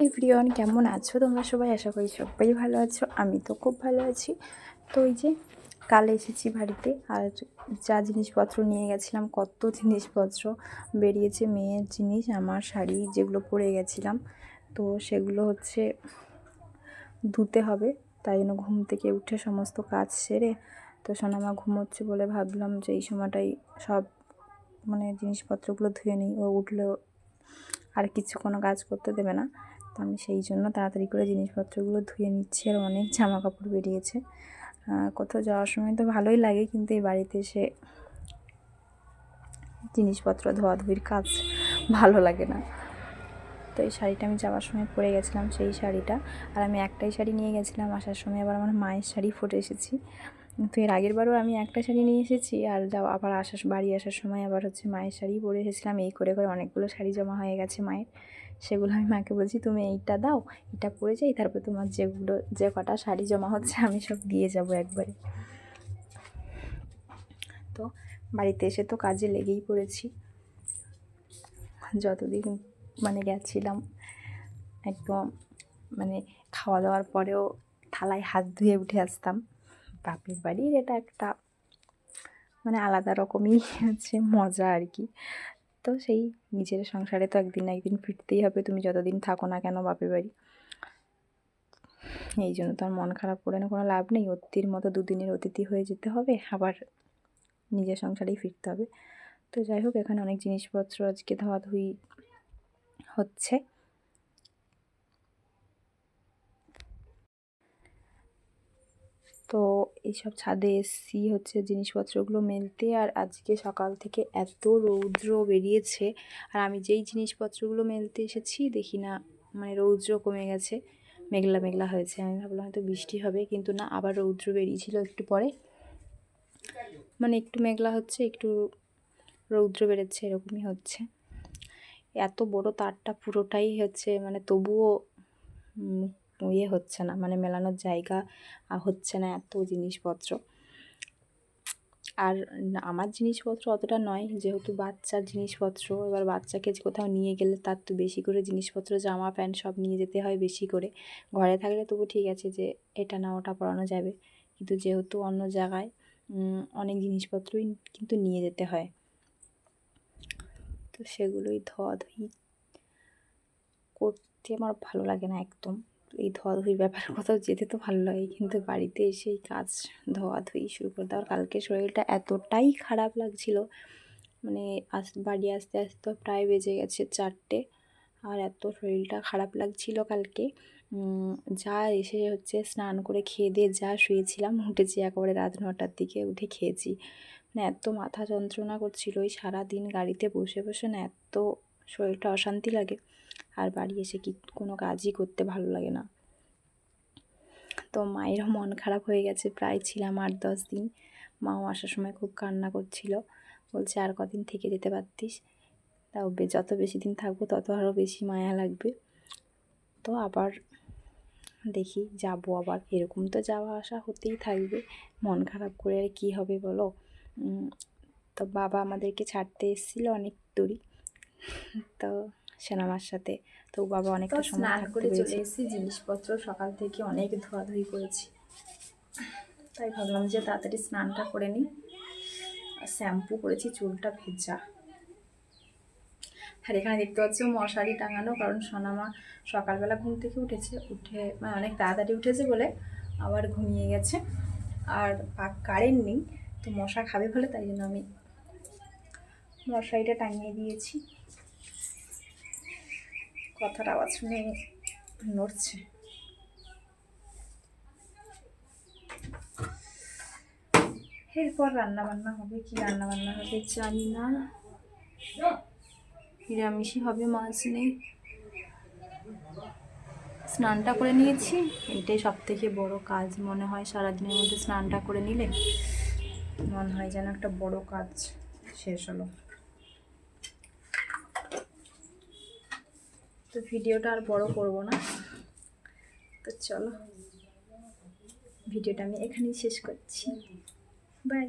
Everyone কেমন আছো? তোমরা সবাই আশা করি সবাই ভালো আছো। আমি তো খুব ভালো আছি। তো ওই যে কাল এসেছি বাড়িতে আর যা জিনিসপত্র নিয়ে গেছিলাম, কত জিনিসপত্র বেরিয়েছে, মেয়ের জিনিস, আমার শাড়ি যেগুলো পরে গেছিলাম। তো সেগুলো হচ্ছে ধুতে হবে, তাই জন্য ঘুম থেকে উঠে সমস্ত কাজ সেরে তো সোনামা ঘুমোচ্ছে বলে ভাবলাম যে এই সময়টাই সব মানে জিনিসপত্রগুলো ধুয়ে নিই। ও উঠলেও আর কিছু কোনো কাজ করতে দেবে না। তো আমি সেই জন্য তাড়াতাড়ি করে জিনিসপত্রগুলো ধুয়ে নিচ্ছি আর অনেক জামা কাপড় বেরিয়েছে কোথাও যাওয়ার সময় তো ভালোই লাগে কিন্তু এই বাড়িতে এসে জিনিসপত্র ধোয়াধুয়ির কাজ ভালো লাগে না। তো এই শাড়িটা আমি যাওয়ার সময় পরে গেছিলাম সেই শাড়িটা। আর আমি একটাই শাড়ি নিয়ে গেছিলাম, আসার সময় আবার আমার মায়ের শাড়ি ফুটে এসেছি। তো এর আগের বারও আমি একটা শাড়ি নিয়ে এসেছি আর যাওয়া আবার আসার বাড়ি আসার সময় আবার হচ্ছে মায়ের শাড়ি পরে এসেছিলাম। এই করে করে অনেকগুলো শাড়ি জমা হয়ে গেছে মায়ের। সেগুলো আমি মাকে বলছি, তুমি এইটা দাও, এটা পরে যাই, তারপর তোমার যেগুলো, যে কটা শাড়ি জমা হচ্ছে আমি সব দিয়ে যাব একবারে। তো বাড়িতে এসে তো কাজে লেগেই পড়েছি। যতদিন মানে গেছিলাম, একদম মানে খাওয়া দাওয়ার পরেও থালায় হাত ধুয়ে উঠে আসতাম। বাপের বাড়ির এটা একটা মানে আলাদা রকমই হচ্ছে মজা আর কি। তো সেই নিজের সংসারে তো একদিন না একদিন ফিরতেই হবে, তুমি যতদিন থাকো না কেন বাপের বাড়ি। এই জন্য তো আর মন খারাপ করে না, কোনো লাভ নেই। অতিথির মতো দুদিনের অতিথি হয়ে যেতে হবে, আবার নিজের সংসারেই ফিরতে হবে। তো যাই হোক, এখানে অনেক জিনিসপত্র আজকে ধোয়াধুয়ি হচ্ছে। তো এইসব ছাদে এসছি হচ্ছে জিনিসপত্রগুলো মেলতে। আর আজকে সকাল থেকে এত রৌদ্র বেরিয়েছে। আর আমি যেই জিনিসপত্রগুলো মেলতে এসেছি, দেখি না মানে রৌদ্র কমে গেছে। মেঘলা মেঘলা হয়েছে। আমি ভাবলাম হয়তো বৃষ্টি হবে, কিন্তু না, আবার রৌদ্র বেরিয়েছিল একটু পরে। মানে একটু মেঘলা হচ্ছে, একটু রৌদ্র বেড়েছে এরকমই হচ্ছে। এত বড় তারটা পুরোটাই হচ্ছে মানে তবুও ইয়ে হচ্ছে না মানে মেলানোর জায়গা হচ্ছে না এত জিনিসপত্র। আর আমার জিনিসপত্র অতটা নয়, যেহেতু বাচ্চার জিনিসপত্র, এবার বাচ্চাকে কোথাও নিয়ে গেলে তার তো বেশি করে জিনিসপত্র, জামা, প্যান্ট সব নিয়ে যেতে হয় বেশি করে। ঘরে থাকলে তবু ঠিক আছে যে এটা না ওটা পরানো যাবে। কিন্তু যেহেতু অন্য জায়গায় অনেক জিনিসপত্রই কিন্তু নিয়ে যেতে হয়। তো সেগুলোই ধোয়াধুয়ি করতে আমার ভালো লাগে না একদম। এই ধোয়াধুয়ির ব্যাপার কোথাও যেতে তো ভালো লাগে, কিন্তু বাড়িতে এসে এই কাজ ধোয়াধুয়ি শুরু করে দেওয়ার কালকে শরীরটা এতটাই খারাপ লাগছিল মানে আস, বাড়ি আসতে আসতে প্রায় বেজে গেছে চারটে, আর এত শরীরটা খারাপ লাগছিল কালকে। যা এসে হচ্ছে স্নান করে খেয়ে দিয়ে যা শুয়েছিলাম, উঠেছি একেবারে রাত নটার দিকে উঠে খেয়েছি। মানে এত মাথা যন্ত্রণা করছিল ওই সারাদিন গাড়িতে বসে বসে না এত শরীরটা অশান্তি লাগে। আর বাড়ি এসে কি কোনো কাজই করতে ভালো লাগে না। তো মায়েরও মন খারাপ হয়ে গেছে, প্রায় ছিলাম আট দশ দিন। মাও আসার সময় খুব কান্না করছিল। বলছে, আর কদিন থেকে যেতে পারতিস? তাও যত বেশি দিন থাকব, তত আরও বেশি মায়া লাগবে। তো আবার দেখি, যাব আবার। এরকম তো যাওয়া আসা হতেই থাকবে। মন খারাপ করে আর কী হবে বলো? তো বাবা আমাদেরকে ছাড়তে এসেছিল অনেক দূরই। তো সেনামার সাথে তো বাবা অনেকটা স্নান করে চলে এসেছি জিনিসপত্র সকাল থেকে অনেক ধোয়াধুয়ি করেছি। তাই ভাবলাম যে তাড়াতাড়ি স্নানটা করে নিই। আর শ্যাম্পু করেছি চুলটা ভেজা। আর এখানে দেখতে পাচ্ছি মশারি টাঙানো কারণ সোনামা সকালবেলা ঘুম থেকে উঠেছে উঠে মানে অনেক তাড়াতাড়ি উঠেছে বলে আবার ঘুমিয়ে গেছে। আর কারেন্ট নেই তো মশা খাবে বলে তাই জন্য আমি মশারিটা টাঙিয়ে দিয়েছি। কথার আওয়াজ শুনে নড়ছে। এরপর রান্না বান্না হবে, কি রান্না বান্না হবে জানি না। নিরামিষই হবে মাছ নেই। স্নানটা করে নিয়েছি, এটাই সব থেকে বড় কাজ মনে হয় সারাদিনের মধ্যে স্নানটা করে নিলে। মনে হয় যেন একটা বড় কাজ শেষ হলো। তো ভিডিওটা আর বড় করব না। তো চলো ভিডিওটা আমি এখানেই শেষ করছি। বাই।